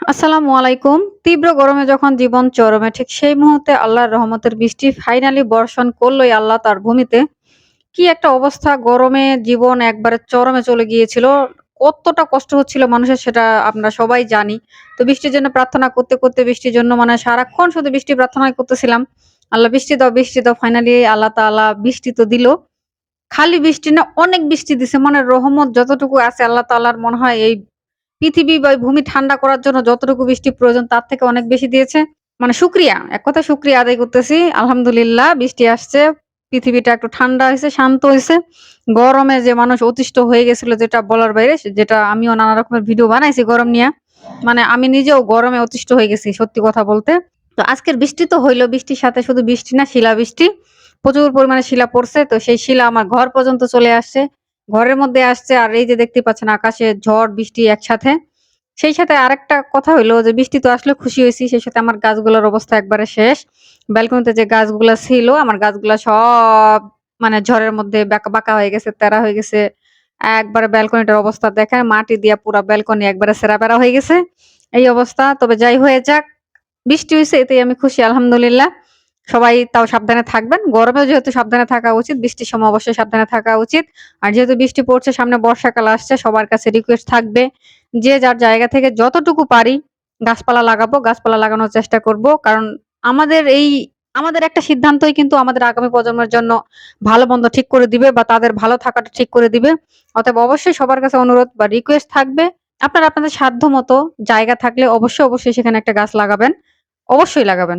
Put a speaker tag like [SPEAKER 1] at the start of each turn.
[SPEAKER 1] আসসালামু আলাইকুম। তীব্র গরমে যখন জীবন চরমে ঠিক সেই মুহূর্তে আল্লাহর রহমতের বৃষ্টি ফাইনালি বর্ষণ করলই আল্লাহ তার ভূমিতে। কি একটা অবস্থা গরমে জীবন একবারে চরমে চলে গিয়েছিল। কতটা কষ্ট হচ্ছিল মানুষের সেটা আমরা সবাই জানি। তো বৃষ্টির জন্য প্রার্থনা করতে, করতে বৃষ্টির জন্য মানে সারাক্ষণ শুধু বৃষ্টি প্রার্থনা করতেছিলাম। আল্লাহ বৃষ্টি দাও, বৃষ্টি দাও। ফাইনালি আল্লাহ তাআলা বৃষ্টি তো দিল। খালি বৃষ্টি না অনেক বৃষ্টি দিছে। মানে রহমত যতটুকু আছে আল্লাহ তাআলার মনে হয় এই পৃথিবী বা ভূমি ঠান্ডা করার জন্য যতটুকু বৃষ্টি প্রয়োজন তার থেকে অনেক বেশি দিয়েছে। মানে শুকরিয়া। এক কথায় শুকরিয়া আদায় করতেছি। আলহামদুলিল্লাহ, বৃষ্টি আসছে। পৃথিবীটা একটু ঠান্ডা হয়েছে, শান্ত হয়েছে গরমে যে মানুষ অতিষ্ঠ হয়ে গেছিল যেটা বলার বাইরে যেটা আমিও নানা রকমের ভিডিও বানাইছি গরম নিয়ে মানে আমি নিজেও গরমে অতিষ্ঠ হয়ে গেছি, সত্যি কথা বলতে। তো আজকের বৃষ্টি তো হইল, বৃষ্টির সাথে শুধু বৃষ্টি না, শিলা বৃষ্টি প্রচুর পরিমাণে শিলা পড়ছে। তো সেই শিলা আমার ঘর পর্যন্ত চলে আসছে। ঘরের মধ্যে আসছে আর এই যে দেখতে পাচ্ছেন আকাশে ঝড় বৃষ্টি একসাথে। সেই সাথে আরেকটা কথা হইল যে বৃষ্টি তো আসলে খুশি হয়েছি সেই সাথে আমার গাছগুলোর অবস্থা একবারে শেষ। ব্যালকনিতে যে গাছগুলা ছিল আমার গাছগুলা সব মানে ঝড়ের মধ্যে বাঁকা, বাঁকা হয়ে গেছে, তেরা হয়ে গেছে। একবারে ব্যালকনিটার অবস্থা দেখেন মাটি দিয়া পুরা ব্যালকনি একবারে সেরা বেড়া হয়ে গেছে। এই অবস্থা। তবে যাই হয়ে যাক, বৃষ্টি হয়েছে এতেই আমি খুশি আলহামদুলিল্লাহ। সবাই তাও সাবধানে থাকবেন। গরমেও যেহেতু সাবধানে থাকা উচিত, বৃষ্টির সময় অবশ্যই সাবধানে থাকা উচিত। আর যেহেতু বৃষ্টি পড়ছে সামনে বর্ষাকাল আসছে সবার কাছে রিকোয়েস্ট থাকবে যে যার জায়গা থেকে যতটুকু পারি গাছপালা লাগাবো, গাছপালা লাগানোর চেষ্টা করব। কারণ আমাদের এই আমাদের একটা সিদ্ধান্তই কিন্তু আমাদের আগামী প্রজন্মের জন্য ভালো-মন্দ ঠিক করে দিবে বা তাদের ভালো থাকাটা ঠিক করে দিবে। অতএব অবশ্যই সবার কাছে অনুরোধ বা রিকোয়েস্ট থাকবে আপনারা আপনাদের সাধ্য মতো জায়গা থাকলে অবশ্যই, অবশ্যই সেখানে একটা গাছ লাগাবেন। অবশ্যই লাগাবেন।